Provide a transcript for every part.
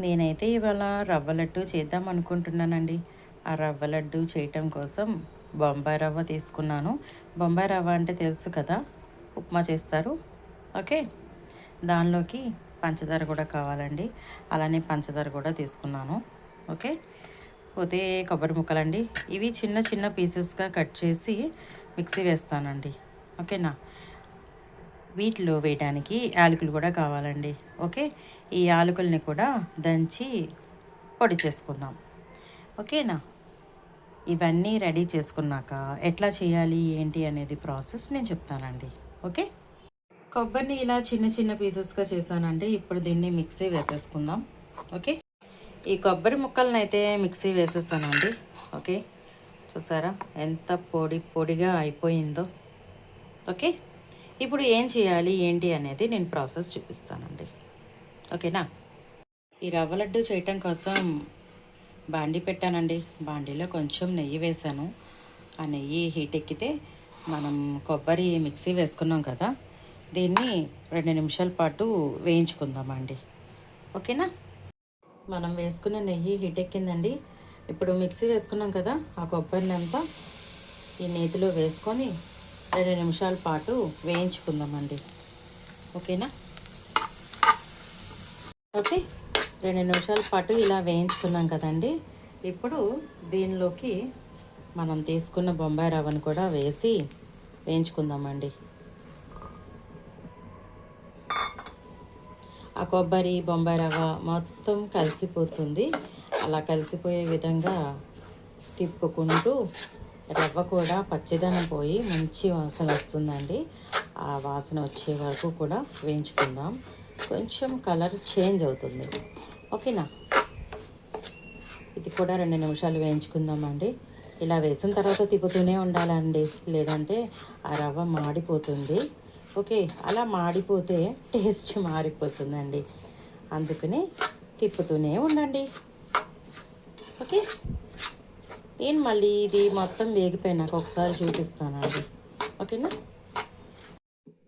నేనైతే ఇవాళ రవ్వ లడ్డు చేద్దాం అనుకుంటున్నానండి. ఆ రవ్వ లడ్డు చేయటం కోసం బొంబాయి రవ్వ తీసుకున్నాను. బొంబాయి రవ్వ అంటే తెలుసు కదా? ఉప్మా చేస్తారు. ఓకే? దానిలోకి పంచదార కూడా కావాలండి. అలానే పంచదార కూడా తీసుకున్నాను. ఓకే? పోతే కొబ్బరి ముక్కలండి. ఇవి చిన్న చిన్న పీసెస్గా కట్ చేసి మిక్సీ వేస్తానండి. ఓకేనా? వీటిలో వేయడానికి యాలకులు కూడా కావాలండి. ఓకే? ఈ యాలకుల్ని కూడా దంచి పొడి చేసుకుందాం. ఓకేనా? ఇవన్నీ రెడీ చేసుకున్నాక ఎట్లా చేయాలి ఏంటి అనేది ప్రాసెస్ నేను చెప్తానండి. ఓకే? కొబ్బరిని ఇలా చిన్న చిన్న పీసెస్గా చేశానండి ఇప్పుడు దీన్ని మిక్సీ వేసేసుకుందాం. ఓకే? ఈ కొబ్బరి ముక్కలను అయితే మిక్సీ వేసేసానండి. ఓకే? చూసారా? ఎంత పొడి పొడిగా అయిపోయిందో. ఓకే? ఇప్పుడు ఏం చేయాలి ఏంటి అనేది నేను ప్రాసెస్ చూపిస్తానండి. ఓకేనా? ఈ రవ్వ లడ్డు చేయటం కోసం బాండీ పెట్టానండి. బాండీలో కొంచెం నెయ్యి వేసాను ఆ నెయ్యి హీట్ ఎక్కితే మనం కొబ్బరి మిక్సీ వేసుకున్నాం కదా దీన్ని రెండు నిమిషాల పాటు వేయించుకుందామండి. ఓకేనా? మనం వేసుకున్న నెయ్యి హీట్ ఎక్కిందండి. ఇప్పుడు మిక్సీ వేసుకున్నాం కదా ఆ కొబ్బరిని అంతా ఈ నేతిలో వేసుకొని రెండు నిమిషాల పాటు వేయించుకుందామండి. ఓకేనా? ఓకే రెండు నిమిషాల పాటు ఇలా వేయించుకున్నాం కదండి. ఇప్పుడు దీనిలోకి మనం తీసుకున్న బొంబాయి రవ్వను కూడా వేసి వేయించుకుందామండి. ఆ కొబ్బరి బొంబాయి రవ్వ మొత్తం కలిసిపోతుంది. అలా కలిసిపోయే విధంగా తిప్పుకుంటూ రవ్వ కూడా పచ్చిదనం పోయి మంచి వాసన వస్తుందండి. ఆ వాసన వచ్చే వరకు కూడా వేయించుకుందాం. కొంచెం కలర్ చేంజ్ అవుతుంది. ఓకేనా? ఇది కూడా రెండు నిమిషాలు వేయించుకుందామండి. ఇలా వేసిన తర్వాత తిప్పుతూనే ఉండాలండి. లేదంటే ఆ రవ్వ మాడిపోతుంది. ఓకే అలా మాడిపోతే టేస్ట్ మారిపోతుందండి. అందుకని తిప్పుతూనే ఉండండి. ఓకే? నేను మళ్ళీ ఇది మొత్తం వేగిపోయినాక ఒకసారి చూపిస్తానండి ఓకేనా?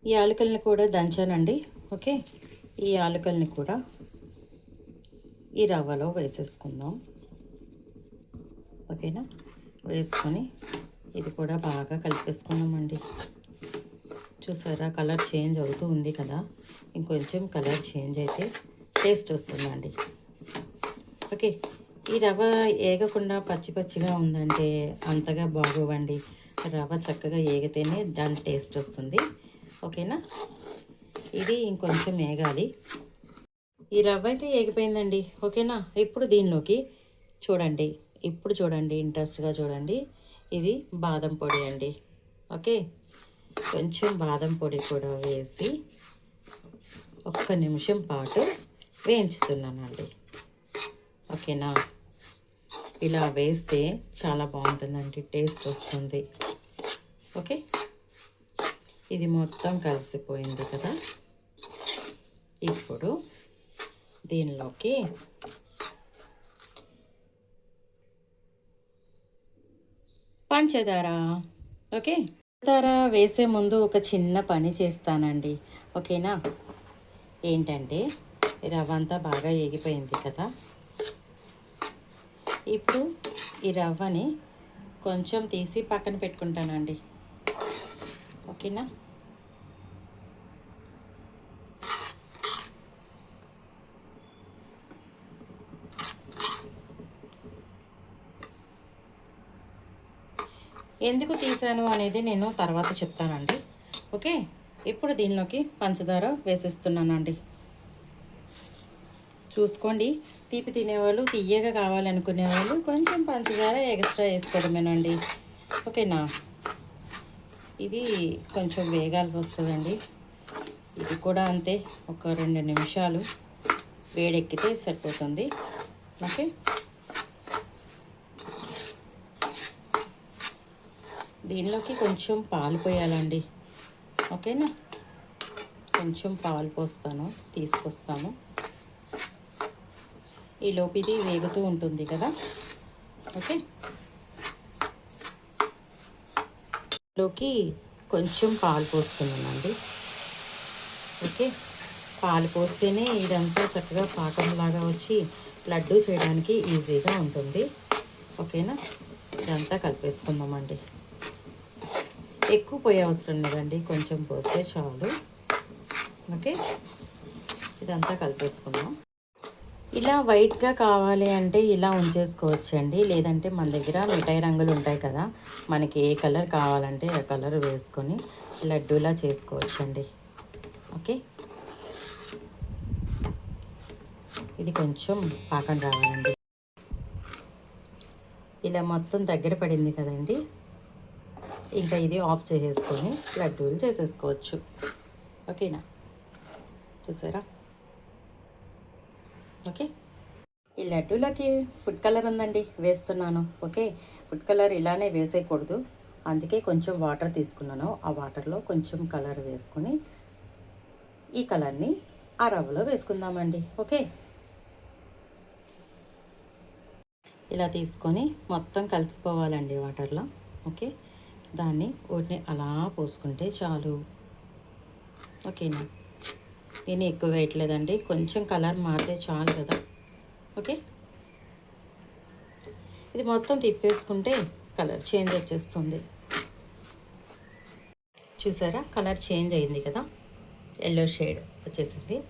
ఈ యాలకల్ని కూడా దంచానండి. ఓకే? ఈ యాలకల్ని కూడా ఈ రవ్వలో వేసేసుకుందాం. ఓకేనా? వేసుకొని ఇది కూడా బాగా కలిపేసుకున్నామండి. చూసారా? కలర్ చేంజ్ అవుతూ ఉంది కదా. ఇంకొంచెం కలర్ చేంజ్ అయితే టేస్ట్ వస్తుందండి. ఓకే? ఈ రవ్వ ఏగకుండా పచ్చి పచ్చిగా ఉందంటే అంతగా బాగోవండి. రవ్వ చక్కగా ఏగితేనే దాని టేస్ట్ వస్తుంది. ఓకేనా? ఇది ఇంకొంచెం ఏగాలి. ఈ రవ్వ అయితే ఏగిపోయిందండి. ఓకేనా? ఇప్పుడు దీనిలోకి చూడండి. ఇప్పుడు చూడండి ఇంట్రెస్ట్గా చూడండి. ఇది బాదం పొడి అండి. ఓకే? కొంచెం బాదం పొడి కూడా వేసి ఒక్క నిమిషం పాటు వేయించుతున్నానండి. ఓకేనా? ఇలా వేస్తే చాలా బాగుంటుందండి టేస్ట్ వస్తుంది. ఓకే? ఇది మొత్తం కలిసిపోయింది కదా? ఇప్పుడు దీనిలోకి పంచదార. ఓకే? పంచదార వేసే ముందు ఒక చిన్న పని చేస్తానండి. ఓకేనా? ఏంటంటే రవ్వ అంతా బాగా ఎగిపోయింది కదా? ఇప్పుడు ఈ రవ్వని కొంచెం తీసి పక్కన పెట్టుకుంటానండి. ఓకేనా? ఎందుకు తీసాను అనేది నేను తర్వాత చెప్తానండి. ఓకే? ఇప్పుడు దీనిలోకి పంచదార వేసేస్తున్నానండి. చూసుకోండి. తీపి తినేవాళ్ళు తీయగా కావాలనుకునే వాళ్ళు కొంచెం పంచదార ఎక్స్ట్రా వేసుకోవడమేనండి. ఓకేనా? ఇది కొంచెం వేగాల్సి వస్తుందండి. ఇది కూడా అంతే ఒక రెండు నిమిషాలు వేడెక్కితే సరిపోతుంది. ఓకే? దీనిలోకి కొంచెం పాలు పోయాలండి. ఓకేనా? కొంచెం పాలు పోస్తాను తీసుకొస్తాను. ఈ లోపిది ఇది వేగుతూ ఉంటుంది కదా. ఓకే. లోకి కొంచెం పాలు పోస్తున్నానండి. ఓకే. పాలు పోస్తేనే ఇదంతా చక్కగా పాకంలాగా వచ్చి లడ్డు చేయడానికి ఈజీగా ఉంటుంది. ఓకేనా? ఇదంతా కలిపేసుకుందామండి. ఎక్కువ పోయే అవసరం లేదండి. కొంచెం పోస్తే చాలు. ఓకే. ఇదంతా కలిపేసుకుందాం. ఇలా వైట్గా కావాలి అంటే ఇలా ఉంచేసుకోవచ్చండి. లేదంటే మన దగ్గర మిఠాయి రంగులు ఉంటాయి కదా మనకి ఏ కలర్ కావాలంటే ఆ కలర్ వేసుకొని లడ్డూలా చేసుకోవచ్చండి. ఓకే? ఇది కొంచెం పాకం రావాలండి. ఇలా మొత్తం దగ్గర పడింది కదండి. ఇంకా ఇది ఆఫ్ చేసేసుకొని లడ్డూలు చేసేసుకోవచ్చు. ఓకేనా? చూసారా? ఓకే? ఈ లడ్డూలకి ఫుడ్ కలర్ ఉందండి వేస్తున్నాను ఓకే? ఫుడ్ కలర్ ఇలానే వేసేయకూడదు. అందుకే కొంచెం వాటర్ తీసుకున్నాను. ఆ వాటర్లో కొంచెం కలర్ వేసుకొని ఈ కలర్ని ఆ రవ్వలో వేసుకుందామండి ఓకే? ఇలా తీసుకొని మొత్తం కలిసిపోవాలండి వాటర్లో ఓకే? దాన్ని ఊరిని అలా పోసుకుంటే చాలు. ఓకేనా? దీన్ని ఎక్కువ వేయట్లేదండి. కొంచెం కలర్ మారితే చాలు కదా. ఓకే? ఇది మొత్తం తిప్పేసుకుంటే కలర్ చేంజ్ వచ్చేస్తుంది. చూసారా? కలర్ చేంజ్ అయింది కదా. ఎల్లో షేడ్ వచ్చేసింది.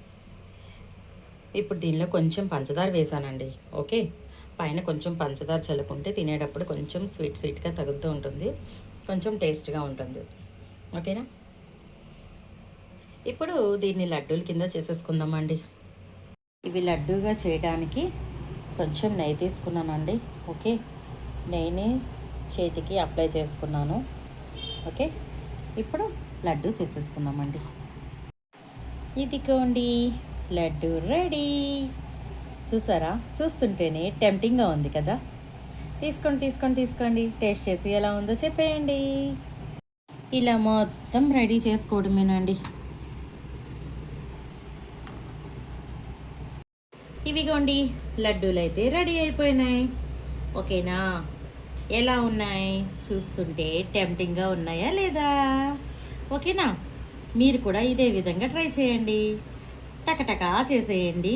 ఇప్పుడు దీనిలో కొంచెం పంచదార వేసానండి. ఓకే? పైన కొంచెం పంచదార చల్లుకుంటే తినేటప్పుడు కొంచెం స్వీట్ స్వీట్గా తగులుతూ ఉంటుంది. కొంచెం టేస్ట్గా ఉంటుంది. ఓకేనా? ఇప్పుడు దీన్ని లడ్డూల కింద చేసేసుకుందామండి. ఇవి లడ్డూగా చేయడానికి కొంచెం నెయ్యి తీసుకున్నానండి. ఓకే? నెయ్యిని చేతికి అప్లై చేసుకున్నాను. ఓకే? ఇప్పుడు లడ్డు చేసేసుకుందామండి. ఇదిగోండి లడ్డు రెడీ. చూసారా? చూస్తుంటేనే టెంప్టింగ్గా ఉంది కదా? తీసుకోండి తీసుకోండి తీసుకోండి టేస్ట్ చేసి ఎలా ఉందో చెప్పేయండి. ఇలా మొత్తం రెడీ చేసుకోవడమేనండి. ఇవిగోండి లడ్డూలు అయితే రెడీ అయిపోయినాయి. ఓకేనా? ఎలా ఉన్నాయి? చూస్తుంటే టెంప్టింగ్గా ఉన్నాయా లేదా? ఓకేనా? మీరు కూడా ఇదే విధంగా ట్రై చేయండి. టకటకా చేసేయండి.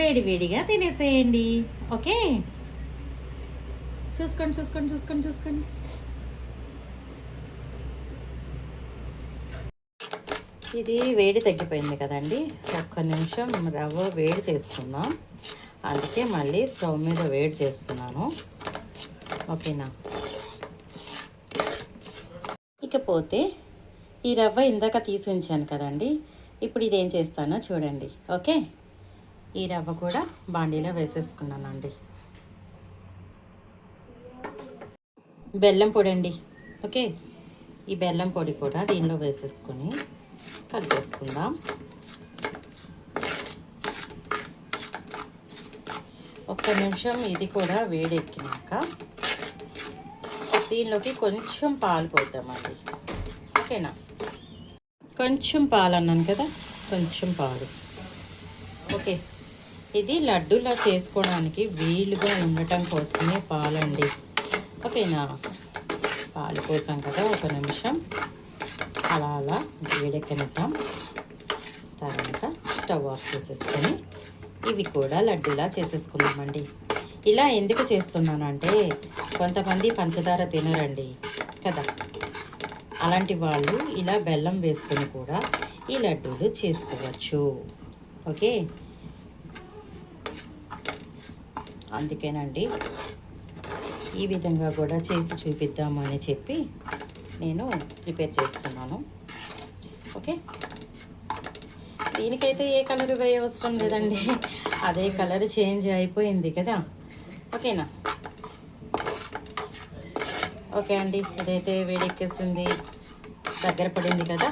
వేడివేడిగా తినేసేయండి. ఓకే? చూసుకోండి చూసుకోండి చూసుకోండి చూసుకోండి. ఇది వేడి తగ్గిపోయింది కదండి. ఒక్క నిమిషం రవ్వ వేడి చేసుకుందాం. అందుకే మళ్ళీ స్టవ్ మీద వేడి చేస్తున్నాను. ఓకేనా? ఇకపోతే ఈ రవ్వ ఇందాక తీసి ఉంచాను కదండి. ఇప్పుడు ఇదేం చేస్తానో చూడండి. ఓకే? ఈ రవ్వ కూడా బాండీలో వేసేసుకున్నానండి. బెల్లం పొడి అండి ఓకే? ఈ బెల్లం పొడి కూడా దీనిలో వేసేసుకొని కలిపేసుకుందాం ఒక్క నిమిషం ఇది కూడా వేడెక్కినాక దీనిలోకి కొంచెం పాలు పోద్దామండి. ఓకేనా? కొంచెం పాలు అన్నాను కదా? కొంచెం పాలు. ఓకే. ఇది లడ్డూలా చేసుకోవడానికి వీలుగా ఉండటం కోసమే పాలండి. ఓకేనా? పాలు పోసాం కదా ఒక నిమిషం. అలా అలా వేడెక్కనిద్దాం తర్వాత స్టవ్ ఆఫ్ చేసేసుకొని ఇవి కూడా లడ్డూలా చేసేసుకుందామండి. ఇలా ఎందుకు చేస్తున్నానంటే కొంతమంది పంచదార తినరండి కదా. అలాంటి వాళ్ళు ఇలా బెల్లం వేసుకొని కూడా ఈ లడ్డూలు చేసుకోవచ్చు. ఓకే? అందుకేనండి ఈ విధంగా కూడా చేసి చూపిద్దామని చెప్పి నేను ప్రిపేర్ చేస్తున్నాను. ఓకే? దీనికైతే ఏ కలర్ వేయవసరం లేదండి. అదే కలర్ చేంజ్ అయిపోయింది కదా. ఓకేనా? ఓకే అండి. ఇదైతే వేడెక్కేసింది. దగ్గర పడింది కదా.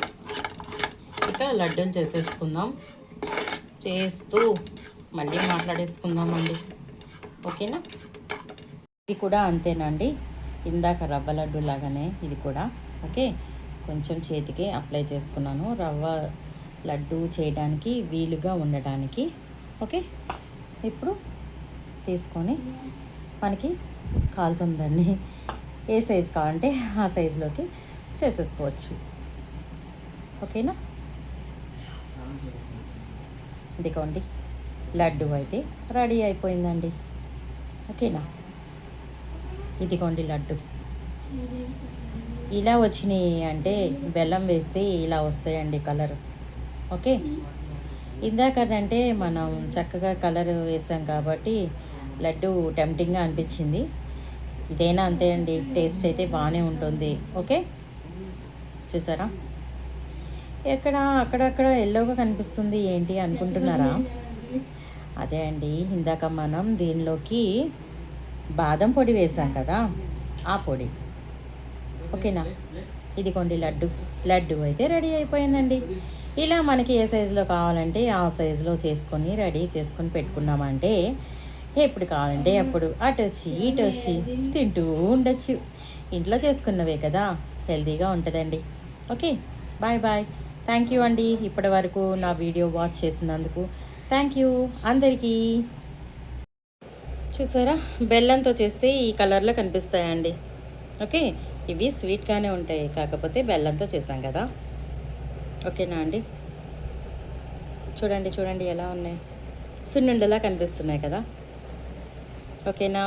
ఇక లడ్డూలు చేసేసుకుందాం. చేస్తూ మళ్ళీ మాట్లాడేసుకుందామండి. ఓకేనా? ఇది కూడా అంతేనండి. ఇందాక రవ్వ లడ్డు లాగానే ఇది కూడా. ఓకే? కొంచెం చేతికి అప్లై చేసుకున్నాను. రవ్వ లడ్డు చేయడానికి వీలుగా ఉండడానికి ఓకే? ఇప్పుడు తీసుకొని మనకి కాలుతుందండి ఏ సైజు కావాలంటే ఆ సైజులోకి చేసేసుకోవచ్చు. ఓకేనా? ఇదిగోండి. లడ్డు అయితే రెడీ అయిపోయిందండి. ఓకేనా? ఇదిగోండి లడ్డు. ఇలా వచ్చినాయి అంటే బెల్లం వేస్తే ఇలా వస్తాయండి కలర్. ఓకే? ఇందాకదంటే మనం చక్కగా కలర్ వేసాం కాబట్టి లడ్డు టెంప్టింగ్గా అనిపించింది. ఇదైనా అంతే అండి టేస్ట్ అయితే బాగానే ఉంటుంది. ఓకే? చూసారా? ఎక్కడ అక్కడక్కడ ఎల్లోగా కనిపిస్తుంది ఏంటి అనుకుంటున్నారా? అదే అండి ఇందాక మనం దీనిలోకి బాదం పొడి వేసాం కదా ఆ పొడి. ఓకేనా? ఇదిగోండి లడ్డు. లడ్డు అయితే రెడీ అయిపోయిందండి. ఇలా మనకి ఏ సైజులో కావాలంటే ఆ సైజులో చేసుకొని రెడీ చేసుకొని పెట్టుకున్నామంటే ఎప్పుడు కావాలంటే అప్పుడు. అటు వచ్చి ఇటు వచ్చి తింటూ ఉండొచ్చు. ఇంట్లో చేసుకున్నవే కదా హెల్తీగా ఉంటుందండి. Okay? Bye bye. Thank you అండి ఇప్పటి వరకు నా వీడియో వాచ్ చేసినందుకు. థ్యాంక్ యూ అందరికీ. చూసారా? బెల్లంతో చేస్తే ఈ కలర్లో కనిపిస్తాయండి. ఓకే? ఇవి స్వీట్గానే ఉంటాయి. కాకపోతే బెల్లంతో చేసాం కదా. ఓకేనా అండి? చూడండి చూడండి ఎలా ఉన్నాయి. సున్నుండలా కనిపిస్తున్నాయి కదా. ఓకేనా?